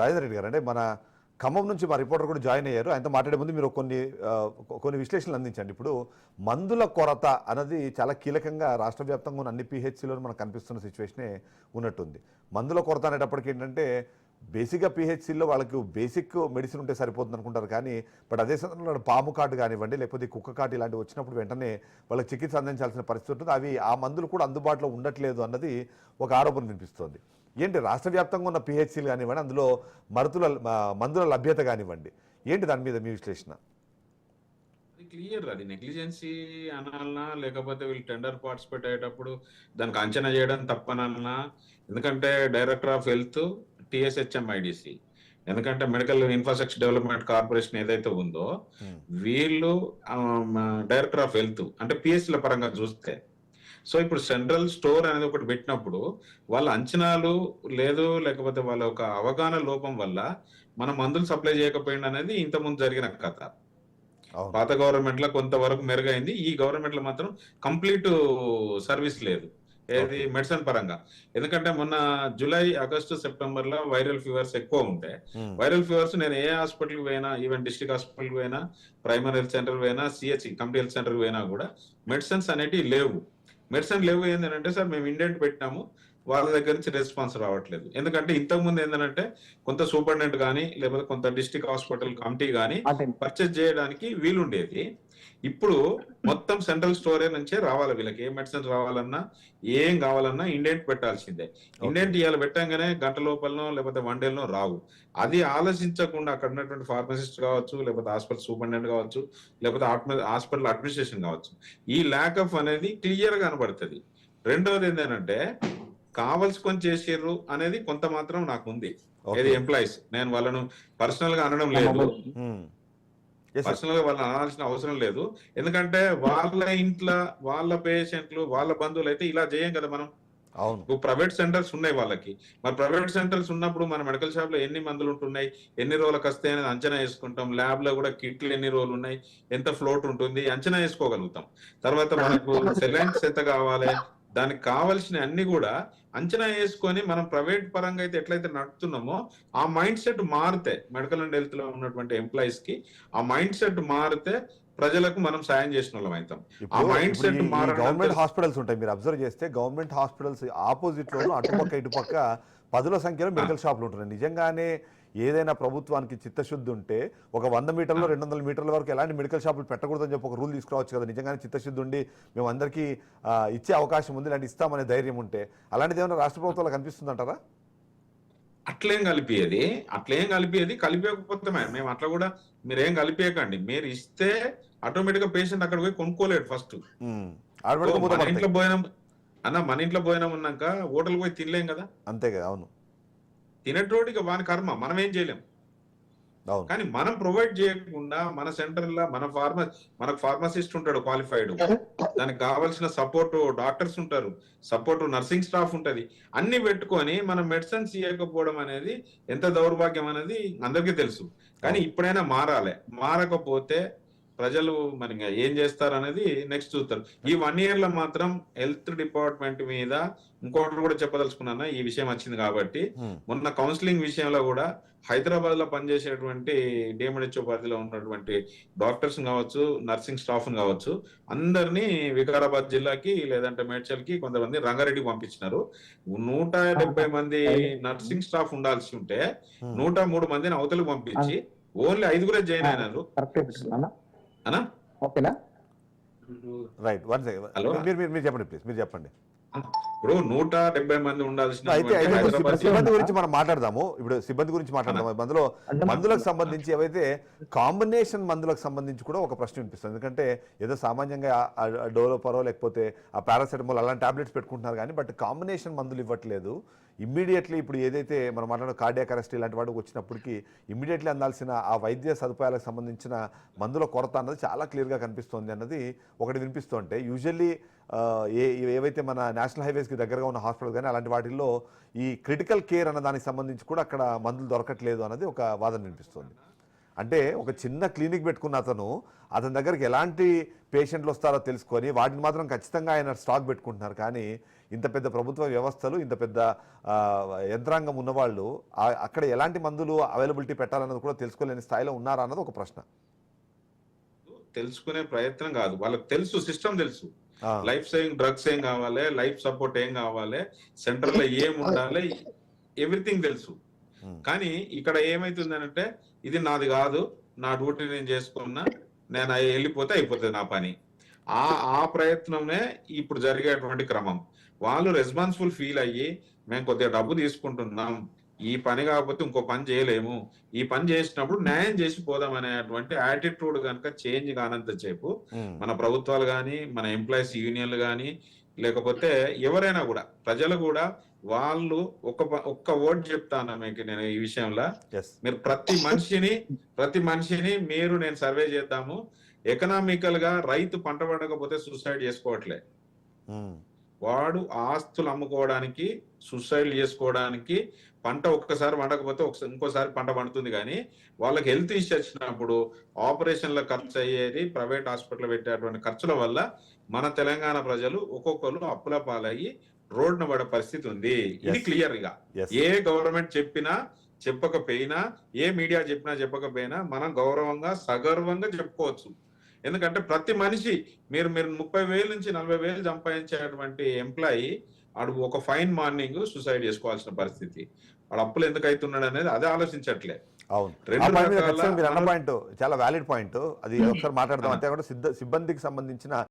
రాజేంద్ర రెడ్డి గారు. అంటే మన ఖమ్మం నుంచి మా రిపోర్టర్ కూడా జాయిన్ అయ్యారు. ఆయనతో మాట్లాడే ముందు మీరు కొన్ని కొన్ని విశ్లేషణలు అందించండి. ఇప్పుడు మందుల కొరత అన్నది చాలా కీలకంగా రాష్ట్ర వ్యాప్తంగా ఉన్న అన్ని పిహెచ్సిలో మనకు కనిపిస్తున్న సిచ్యువేషనే ఉన్నట్టుంది. మందుల కొరత అనేటప్పటికి ఏంటంటే బేసిక్గా పిహెచ్సిలో వాళ్ళకి బేసిక్ మెడిసిన్ ఉంటే సరిపోతుంది అనుకుంటారు కానీ బట్ అదే సందర్భంలో పాము కాటు కానివ్వండి లేకపోతే కుక్క కాటు ఇలాంటివి వచ్చినప్పుడు వెంటనే వాళ్ళకి చికిత్స అందించాల్సిన పరిస్థితి ఉంటుంది. అవి ఆ మందులు కూడా అందుబాటులో ఉండట్లేదు అన్నది ఒక ఆరోపణ వినిపిస్తోంది. ఏంటి రాష్ట్ర వ్యాప్తంగా ఉన్న పిహెచ్సీలు కానివ్వండి అందులో మరుతుల మందుల లభ్యత కానివ్వండి ఏంటి దాని మీద మీ విశ్లేషణ? క్లియర్ అది నెగ్లిజెన్సీ అనాలనా లేకపోతే వీళ్ళు టెండర్ పార్టిసిపేట్ అయ్యేటప్పుడు దానికి అంచనా చేయడం తప్పనన్నా ఎందుకంటే డైరెక్టర్ ఆఫ్ హెల్త్ టిఎస్హెచ్ఎంఐడిసి ఎందుకంటే మెడికల్ ఇన్ఫ్రాస్ట్రక్చర్ డెవలప్మెంట్ కార్పొరేషన్ ఏదైతే ఉందో Hmm. వీళ్ళు డైరెక్టర్ ఆఫ్ హెల్త్ అంటే పిఎస్సీల పరంగా చూస్తే. సో ఇప్పుడు సెంట్రల్ స్టోర్ అనేది ఒకటి పెట్టినప్పుడు వాళ్ళ అంచనాలు లేదు లేకపోతే వాళ్ళ ఒక అవగాహన లోపం వల్ల మన మందులు సప్లై చేయకపోయింది అనేది ఇంతకుముందు జరిగిన కథ. పాత గవర్నమెంట్లో కొంతవరకు మెరుగైంది ఈ గవర్నమెంట్లో మాత్రం కంప్లీట్ సర్వీస్ లేదు. ఏది? మెడిసిన్ పరంగా. ఎందుకంటే మొన్న జూలై ఆగస్టు సెప్టెంబర్లో వైరల్ ఫీవర్స్ ఎక్కువ ఉంటాయి. వైరల్ ఫీవర్స్ నేను ఏ హాస్పిటల్ పోయినా ఈవెన్ డిస్ట్రిక్ట్ హాస్పిటల్ పోయినా ప్రైమరీ హెల్త్ సెంటర్ పోయినా సిహెచ్ కమిటీ హెల్త్ సెంటర్ పోయినా కూడా మెడిసిన్స్ అనేటివి లేవు. మెడిసిన్ లేవు ఏంటంటే సార్ మేము ఇండెంట్ పెట్టినాము. వాళ్ళ దగ్గర నుంచి రెస్పాన్స్ రావట్లేదు. ఎందుకంటే ఇంతకు ముందు ఏంటంటే కొంత సూపరింటెండెంట్ కానీ లేకపోతే కొంత డిస్ట్రిక్ట్ హాస్పిటల్ కమిటీ కానీ పర్చేజ్ చేయడానికి వీలుండేది. ఇప్పుడు మొత్తం సెంట్రల్ స్టోరేజ్ నుంచే రావాలి వీళ్ళకి. ఏ మెడిసిన్ రావాలన్నా ఏం కావాలన్నా ఇండెంట్ పెట్టాల్సిందే. ఇండెంట్ ఇవాళ పెట్టంగానే గంట లోపలనో లేకపోతే వన్ డేలో రావు. అది ఆలోచించకుండా అక్కడ ఉన్నటువంటి ఫార్మసిస్ట్ కావచ్చు లేకపోతే హాస్పిటల్ సూపరింటెండెంట్ కావచ్చు లేకపోతే హాస్పిటల్ అడ్మినిస్ట్రేషన్ కావచ్చు. ఈ ల్యాక్ ఆఫ్ అనేది క్లియర్గా కనబడుతుంది. రెండవది ఏంటంటే కావలసుకొని చేసారు అనేది కొంత మాత్రం నాకు ఉంది. ఏది ఎంప్లాయీస్. నేను వాళ్ళను పర్సనల్గా అనడం లేదు. పర్సనల్గా వాళ్ళని అనాల్సిన అవసరం లేదు. ఎందుకంటే వాళ్ళ ఇంట్లో వాళ్ళ పేషెంట్లు వాళ్ళ బంధువులు అయితే ఇలా చేయం కదా మనం. అవును. ఇప్పుడు ప్రైవేట్ సెంటర్స్ ఉన్నాయి వాళ్ళకి. మరి ప్రైవేట్ సెంటర్స్ ఉన్నప్పుడు మన మెడికల్ షాప్లో ఎన్ని మందులు ఉంటున్నాయి ఎన్ని రోజులకు వస్తాయి అనేది అంచనా వేసుకుంటాం. ల్యాబ్లో కూడా కిట్లు ఎన్ని రోజులు ఉన్నాయి ఎంత ఫ్లోట్ ఉంటుంది అంచనా వేసుకోగలుగుతాం. తర్వాత మనకు సెలైన్స్ ఎంత కావాలి దానికి కావలసిన అన్ని కూడా అంచనా వేసుకొని మనం ప్రైవేట్ పరంగా అయితే ఎట్లయితే నడుపుతున్నామో ఆ మైండ్ సెట్ మారితే మెడికల్ అండ్ హెల్త్లో ఉన్నటువంటి ఎంప్లాయీస్కి ఆ మైండ్ సెట్ మారితే ప్రజలకు మనం సాయం చేసిన వాళ్ళం అవుతాం. ఆ మైండ్ సెట్ గవర్నమెంట్ హాస్పిటల్స్ ఉంటాయి. మీరు అబ్జర్వ్ చేస్తే గవర్నమెంట్ హాస్పిటల్స్ ఆపోజిట్ లోను అటుపక్క ఇటుపక్క పదుల సంఖ్యలో మెడికల్ షాపులు ఉంటున్నాయి. నిజంగానే ఏదైనా ప్రభుత్వానికి చిత్తశుద్ధి ఉంటే ఒక వంద మీటర్లు రెండు వందల మీటర్ల వరకు ఎలాంటి మెడికల్ షాపులు పెట్టకూడదని చెప్పి ఒక రూల్ తీసుకురావచ్చు కదా. నిజంగానే చిత్తశుద్ధి ఉండి మేము అందరికీ ఇచ్చే అవకాశం ఉంది ఇలాంటి ఇస్తామనే ధైర్యం ఉంటే అలాంటిది ఏమైనా రాష్ట్ర ప్రభుత్వాలకు కనిపిస్తుంది అంటారా అట్లేం కలిపేది అట్లేం కలిపేది కలిపేయకపోతే మే- మేము అట్లా కూడా మీరేం కలిపేయకండి మీరు ఇస్తే ఆటోమేటిక్గా పేషెంట్ అక్కడ పోయి కొనుక్కోలేడు ఫస్ట్ మన. ఇంట్లో భోజనం అన్న మన ఇంట్లో భోజనం ఉన్నాక హోటల్ పోయి తినలేం కదా? అంతే కదా అవును. తినేటోడికి వాని కర్మ మనం ఏం చేయలేం. అవును. కానీ మనం ప్రొవైడ్ చేయకుండా మన సెంటర్లో మన ఫార్మ మనకు ఫార్మసిస్ట్ ఉంటాడు క్వాలిఫైడ్ దానికి కావాల్సిన సపోర్ట్ డాక్టర్స్ ఉంటారు. సపోర్ట్ నర్సింగ్ స్టాఫ్ ఉంటది. అన్ని పెట్టుకొని మనం మెడిసిన్స్ ఇవ్వకపోవడం అనేది ఎంత దౌర్భాగ్యం అనేది అందరికీ తెలుసు. కానీ ఇప్పుడైనా మారాలి. మారకపోతే ప్రజలు మరి ఏం చేస్తారు అనేది నెక్స్ట్ చూస్తారు. ఈ వన్ ఇయర్లో మాత్రం హెల్త్ డిపార్ట్మెంట్ మీద ఇంకోటి కూడా చెప్పదలుచుకున్నాను. ఈ విషయం వచ్చింది కాబట్టి ఉమ్. మొన్న కౌన్సిలింగ్ విషయంలో కూడా హైదరాబాద్లో పనిచేసేటువంటి డిఎంహెచ్ఓ పరిధిలో ఉన్నటువంటి డాక్టర్స్ కావచ్చు నర్సింగ్ స్టాఫ్ కావచ్చు అందరినీ వికారాబాద్ జిల్లాకి లేదంటే మేడ్చల్కి కొంతమంది రంగారెడ్డికి పంపించినారు. నూట డెబ్బై మంది నర్సింగ్ స్టాఫ్ ఉండాల్సి ఉంటే ఉమ్. నూట మూడు మందిని అవతలకు పంపించి ఓన్లీ ఐదుగురే జాయిన్ అయినారు. అనా ఓకేనా? Right one second. మీరు మీరు చెప్పండి ప్లీజ్ మీరు చెప్పండి. ఇప్పుడు నూట డెబ్బై మంది ఉండాల్సిన సిబ్బంది- గురించి మనం మాట్లాడదాము. ఇప్పుడు సిబ్బంది గురించి మాట్లాడదాము. అందులో మందులకు సంబంధించి ఏవైతే కాంబినేషన్ మందులకు సంబంధించి కూడా ఒక ప్రశ్న వినిపిస్తుంది. ఎందుకంటే ఏదో సామాన్యంగా డోలోపరో లేకపోతే ఆ పారాసెటమాల్ అలాంటి టాబ్లెట్స్ పెట్టుకుంటున్నారు కానీ బట్ కాంబినేషన్ మందులు ఇవ్వట్లేదు. ఇమ్మీడియట్లీ ఇప్పుడు ఏదైతే మనం మాట్లాడిన కార్డియాక్ అరెస్ట్ ఇలాంటి వాటికి వచ్చినప్పటికీ ఇమ్మీడియట్లీ అందాల్సిన ఆ వైద్య సదుపాయాలకు సంబంధించిన మందుల కొరత అన్నది చాలా క్లియర్గా కనిపిస్తోంది అన్నది ఒకటి వినిపిస్తుంటే యూజువల్లీ ఏ ఏవైతే మన నేషనల్ హైవేస్కి దగ్గరగా ఉన్న హాస్పిటల్ కానీ అలాంటి వాటిల్లో ఈ క్రిటికల్ కేర్ అన్న దానికి సంబంధించి కూడా అక్కడ మందులు దొరకట్లేదు అన్నది ఒక వాదన వినిపిస్తుంది. అంటే ఒక చిన్న క్లినిక్ పెట్టుకున్న అతను అతని దగ్గరికి ఎలాంటి పేషెంట్లు వస్తారో తెలుసుకొని వాటిని మాత్రం ఖచ్చితంగా ఆయన స్టాక్ పెట్టుకుంటున్నారు. కానీ ఇంత పెద్ద ప్రభుత్వ వ్యవస్థలు ఇంత పెద్ద యంత్రాంగం ఉన్నవాళ్ళు అక్కడ ఎలాంటి మందులు అవైలబిలిటీ పెట్టాలన్నది కూడా తెలుసుకోలేని స్థాయిలో ఉన్నారా అన్నది ఒక ప్రశ్న. తెలుసుకునే ప్రయత్నం కాదు. వాళ్ళకి తెలుసు సిస్టమ్ తెలుసు. లైఫ్ సేవింగ్ డ్రగ్స్ ఏం కావాలి లైఫ్ సపోర్ట్ ఏం కావాలి సెంటర్లో ఏం ఉండాలి ఎవ్రీథింగ్ తెలుసు. కానీ ఇక్కడ ఏమైతుందనంటే ఇది నాది కాదు నా డ్యూటీ నేను చేసుకున్నా నేను వెళ్ళిపోతే అయిపోతుంది నా పని. ఆ ఆ ప్రయత్నమే ఇప్పుడు జరిగేటువంటి క్రమం. వాళ్ళు రెస్పాన్సిబుల్ ఫీల్ అయ్యి మేము కొద్దిగా డబ్బు తీసుకుంటున్నాం ఈ పని కాకపోతే ఇంకో పని చేయలేము. ఈ పని చేసినప్పుడు న్యాయం చేసి పోదాం అనేటువంటి యాటిట్యూడ్ కనుక చేంజ్ కానంత సేపు ఉమ్, మన ప్రభుత్వాలు కానీ మన ఎంప్లాయీస్ యూనియన్లు కానీ లేకపోతే ఎవరైనా కూడా ప్రజలు కూడా వాళ్ళు ఒక ఒక్క ఓట్ చెప్తాను మీకు నేను ఈ విషయంలో. మీరు ప్రతి మనిషిని ప్రతి మనిషిని మీరు నేను సర్వే చేద్దాము. ఎకనామికల్గా రైతు పంట పండకపోతే సూసైడ్ చేసుకోవట్లే. వాడు ఆస్తులు అమ్ముకోవడానికి సూసైడ్ చేసుకోవడానికి పంట ఒక్కసారి పండకపోతే ఒకసారి ఇంకోసారి పంట పండుతుంది కానీ వాళ్ళకి హెల్త్ ఇష్యూ వచ్చినప్పుడు ఆపరేషన్ల ఖర్చు అయ్యేది ప్రైవేట్ హాస్పిటల్ పెట్టేటువంటి ఖర్చుల వల్ల మన తెలంగాణ ప్రజలు ఒక్కొక్కరు అప్పుల పాలయ్యి రోడ్డున పడే పరిస్థితి ఉంది ఇది. క్లియర్గా. ఏ గవర్నమెంట్ చెప్పినా చెప్పకపోయినా ఏ మీడియా చెప్పినా చెప్పకపోయినా మనం గౌరవంగా సగర్వంగా చెప్పుకోవచ్చు ఎందుకంటే ప్రతి మనిషి మీరు మీరు ముప్పై వేలు నుంచి నలభై వేలు సంపాదించేటువంటి ఎంప్లాయీ వాడు ఒక ఫైన్ మార్నింగ్ సూసైడ్ చేసుకోవాల్సిన పరిస్థితి వాడు అప్పులు ఎందుకు అవుతున్నాడు అనేది అదే ఆలోచించట్లే. అవును. పాయింట్ చాలా వ్యాలిడ్ పాయింట్. అది ఒకసారి మాట్లాడదాం. అంతేకాకుండా సిద్ధ సిబ్బందికి సంబంధించిన